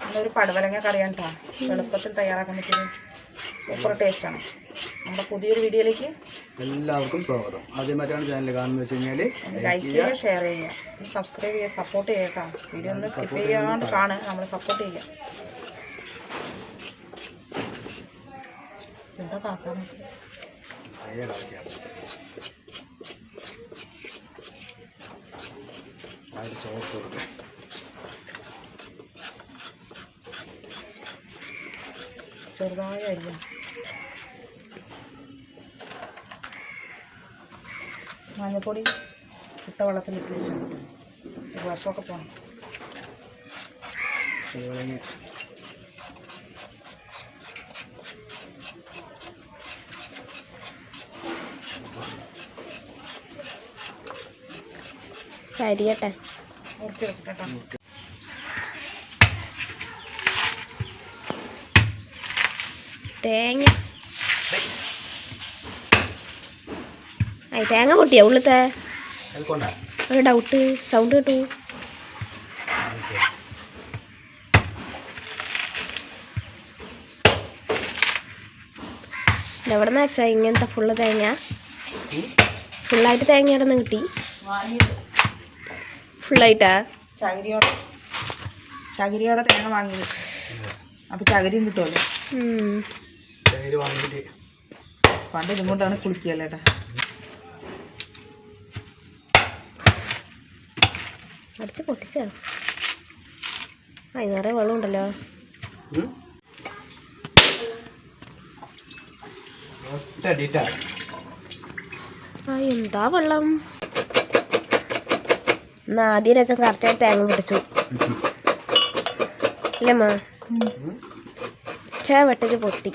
നല്ലൊരു പടവലങ്ങ കറിയാണ് കേട്ടോ എളുപ്പത്തിൽ തയ്യാറാക്കാൻ പറ്റിയൊരു സൂപ്പർ ടേസ്റ്റാണ് നമ്മുടെ പുതിയൊരു വീഡിയോയിലേക്ക് എല്ലാവർക്കും സ്വാഗതം. ആദ്യമായിട്ടാണ് ചാനൽ കാണുന്നത് വെച്ച് കഴിഞ്ഞാൽ ലൈക്ക് ചെയ്യുക. ഷെയർ ചെയ്യുക. സബ്സ്ക്രൈബ് ചെയ്യുക സപ്പോർട്ട് ചെയ്യുക കേട്ടോ വീഡിയോ ഒന്ന് സ്കിപ്പ് ചെയ്യാണ്ട് കാണുക. നമ്മൾ സപ്പോർട്ട് ചെയ്യുക. എന്താ കാക്കാൻ ചോറ് കൊടുക്കും. ചെറുതായ അരിയ മഞ്ഞപ്പൊടി ഇട്ട വെള്ളത്തിൽ ഇട്ട് വെച്ചാൽ വർഷമൊക്കെ പോകണം കരിയട്ടെ മുറുക്കി വെച്ചിട്ടോ തേങ്ങ. തേങ്ങ പൊട്ടിയ ഉള്ളത്തെ? ഒരു ഡൗട്ട് സൗണ്ട് കേട്ടു. എവിടെ നിന്ന് വെച്ചാ ഇങ്ങനത്തെ ഫുള്ള് തേങ്ങ? ഫുള്ളായിട്ട് തേങ്ങ ഇവിടെ നിന്ന് കിട്ടി? ഫുള്ളായിട്ടാ ചകിരിയോടെ. ചകിരിയോടെ തേങ്ങ വാങ്ങി അപ്പോൾ ചകിരിയും കിട്ടുമല്ലോ തൈര് വാങ്ങിയിട്ട് പണ്ട് ഇതും കൊണ്ടാണ് കുളിക്കുകയല്ലേ ഏട്ടാ അടിച്ച് പൊട്ടിച്ചോ? ആ ഇത് നിറയെ വെള്ളം ഉണ്ടല്ലോ. ഉം? ഒറ്റയടിയിട്ടാ. ആ എന്താ വെള്ളം? എന്നാ ആദ്യം രസം കറക്റ്റായിട്ട് തേങ്ങ പൊട്ടിച്ചു. ഇല്ലമ്മ. മാ ചേ പൊട്ടി.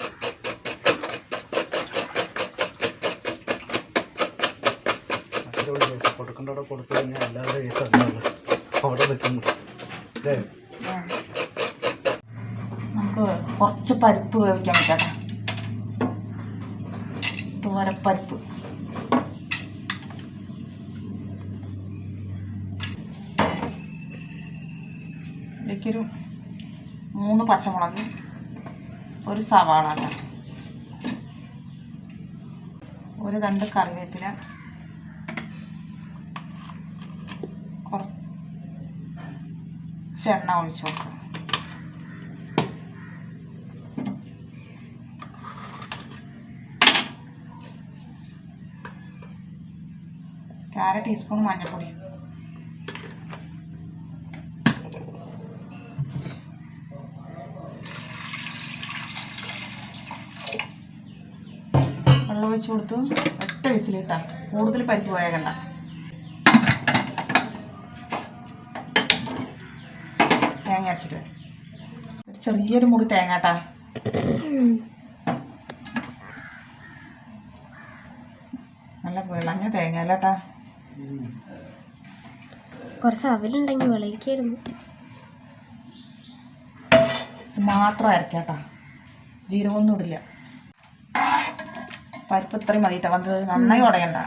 കൊടുത്തു കഴിഞ്ഞാൽ എല്ലാവരുടെ അവിടെ നിൽക്കുന്നു അല്ലേ? നമുക്ക് കുറച്ച് പരിപ്പ് വേവിക്കാൻ പറ്റാം തുവരപ്പരിപ്പ് ഇതിലേക്കൊരു മൂന്ന് പച്ചമുളക് ഒരു സവാള ഒരു തണ്ട് കറിവേപ്പില കുറച്ച് എണ്ണ ഒഴിച്ചു നോക്കാം അര ടീസ്പൂൺ മഞ്ഞൾപ്പൊടി. വെള്ളം ഒഴിച്ചു കൊടുത്തു ഒറ്റ വിസിലിട്ടാ. കൂടുതൽ പരിപ്പ് പോയാകണ്ട തേങ്ങ അരച്ചിട്ട് വരാം. ഒരു ചെറിയൊരു മുറി തേങ്ങാട്ടാ. നല്ല വിളഞ്ഞ തേങ്ങ അല്ലേട്ടാ കുറച്ച് അവലുണ്ടെങ്കിൽ വിളയിക്കായിരുന്നു. മാത്രം അരക്കാട്ടാ. ജീരകമൊന്നും ഇടില്ല. പരിപ്പ് ഇത്രയും മതി കേട്ടോ വന്നത് നന്നായി ഉടയണ്ട.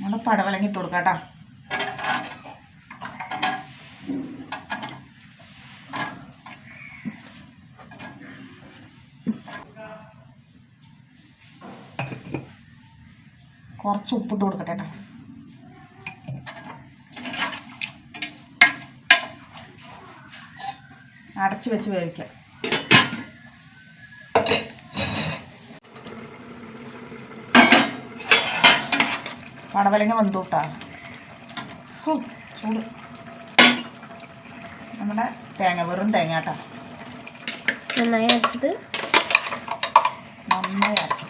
നമ്മുടെ പടവലങ്ങി ഇട്ട് കൊടുക്കാട്ടാ. കുറച്ച് ഉപ്പിട്ട് കൊടുക്കട്ടെ കേട്ടോ. അടച്ച് വെച്ച് വേവിക്കാം. പടവലങ്ങ വെന്തൂട്ടാ ഹോ, ചൂട്. നമ്മുടെ തേങ്ങ വെറും തേങ്ങ കേട്ടോ. നന്നായി അരച്ചത് നന്നായി അരച്ചു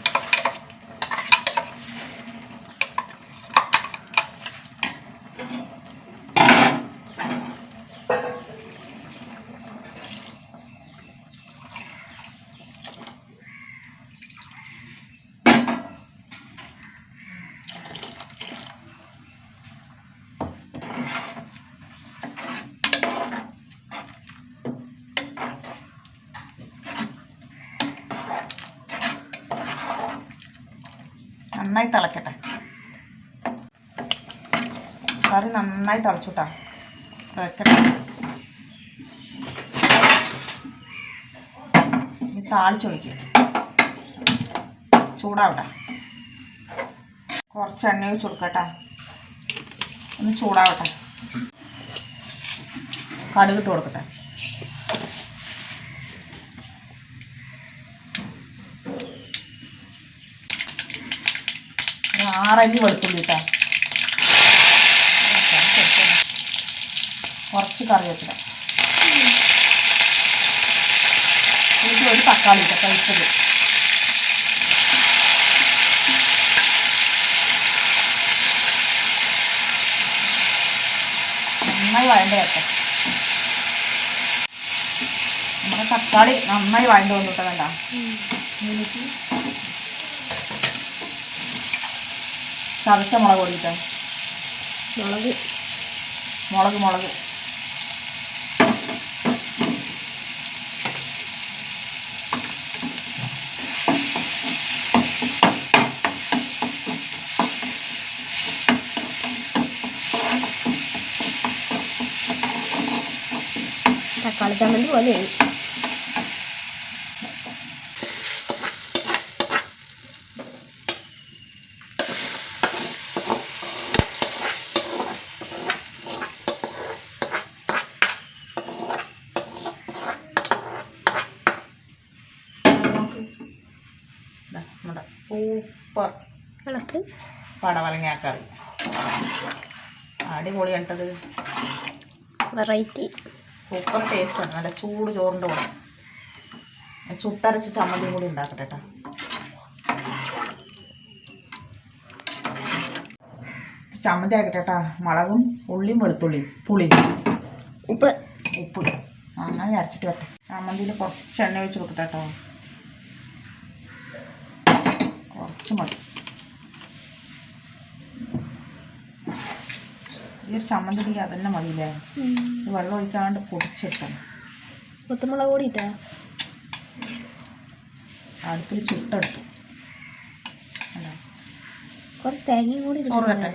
നന്നായി തിളക്കട്ടെ. കറി നന്നായി തിളച്ചുട്ടാ. വെക്കട്ടെ താളിച്ചൊഴിക്കുക ചൂടാവട്ടെ. കുറച്ച് എണ്ണ ഒഴിച്ച് കൊടുക്കട്ടെ ഒന്ന് ചൂടാവട്ടെ. കടുകിട്ട് കൊടുക്കട്ടെ. ആറല്ലി വെളുത്തുള്ളി കേട്ടോ കുറച്ച് കറി ഒരു തക്കാളി ഇട്ടോ കഴിച്ചത് നന്നായി വഴണ്ട കേട്ടോ. നമ്മുടെ തക്കാളി നന്നായി വഴണ്ട് വന്നിട്ട് വേണ്ട ചതച്ച മുളക് പൊടിയിട്ടോ? മുളക്. മുളക് മുളക്. തക്കാളി ചമ്മന്തി പോലെയാണ് ദാ നമ്മുടെ സൂപ്പർ വിളക്ക്. പടവലങ്ങ കറി അടിപൊളിയായിട്ടത്. വെറൈറ്റി സൂപ്പർ ടേസ്റ്റാണ്. നല്ല ചൂട് ചോറിന്റെ കൂടെ. ചുട്ടരച്ച ചമ്മന്തിയും കൂടി ഉണ്ടാക്കട്ടെ കേട്ടോ ചമ്മന്തി ആക്കട്ടെ കേട്ടോ മുളകും ഉള്ളിയും വെളുത്തുള്ളിയും പുളിയും. ഉപ്പ്. ഉപ്പ്. നന്നായി അരച്ചിട്ട് വരട്ടെ. ചമ്മന്തിയിൽ കുറച്ച് എണ്ണ ഒഴിച്ച് കൊടുക്കട്ടെ കേട്ടോ കുറച്ച് മതി. ഈ ഒരു ചമ്മന്തിക്ക് അതന്നെ മതിയില്ലേ? വെള്ളം ഒഴിക്കാണ്ട് പൊടിച്ചിട്ടണം കൊത്തുമുളക് കൂടി ഇട്ടാ അടുപ്പിൽ ചുട്ടെടുത്തു. കുറച്ച് തേങ്ങയും കൂടി ചോറ് ഇട്ടിട്ട് തട്ടെ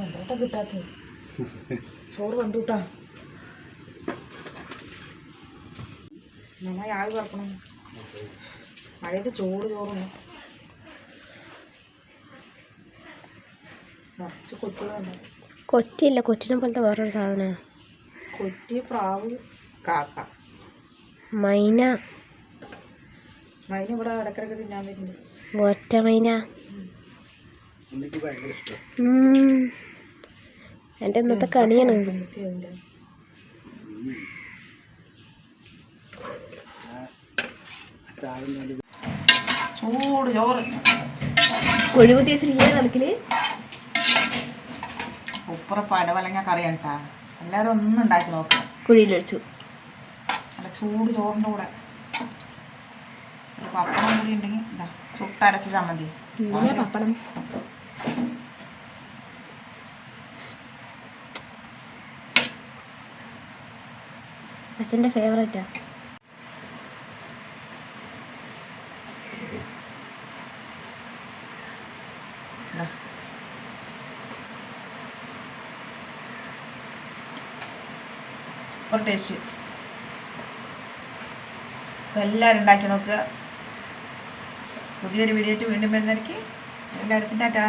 എന്തോട്ടാ ചോറ് വന്നൂട്ടാ. നന്നായി ആവി പറക്കണം മഴയത്ത് ചോറ് ചോറുണ്ട് നിറച്ച് കൊത്തുകളുണ്ട് കൊറ്റിയില്ല കൊറ്റിനെ പോലത്തെ വേറൊരു സാധനമാണ് കൊറ്റി പ്രാവ് കാക്ക. മൈന. മൈന ഇവിടെ ഇടക്കിടക്ക് തിന്നാൻ വരുന്നുണ്ട്. ഒറ്റ മൈന. എന്റെ. എന്റെ ഇന്നത്തെ കണിയാണ്. ചൂട് ചോറ്. കുഴി കുത്തി വെച്ചിരിക്കുന്ന കണക്കിൽ സൂപ്പർ പടവലങ്ങ കറിയാണ് കേട്ടോ എല്ലാവരും ഒന്നും ഉണ്ടാക്കി നോക്കാം. കുഴിയിലൊഴിച്ചു നല്ല ചൂട് ചോറിന്റെ കൂടെ. ഒരു പപ്പടം കൂടി ഉണ്ടെങ്കിൽ ഇതാ ചുട്ടരച്ച ചമ്മന്തി പപ്പടം. അച്ഛന്റെ ഫേവറേറ്റാ സൂപ്പർ ടേസ്റ്റ്. അപ്പോൾ എല്ലാവരും ഉണ്ടാക്കി നോക്കുക. പുതിയൊരു വീഡിയോ വീണ്ടും വരുന്നതായിരിക്കും. എല്ലാവർക്കും ടാറ്റാ.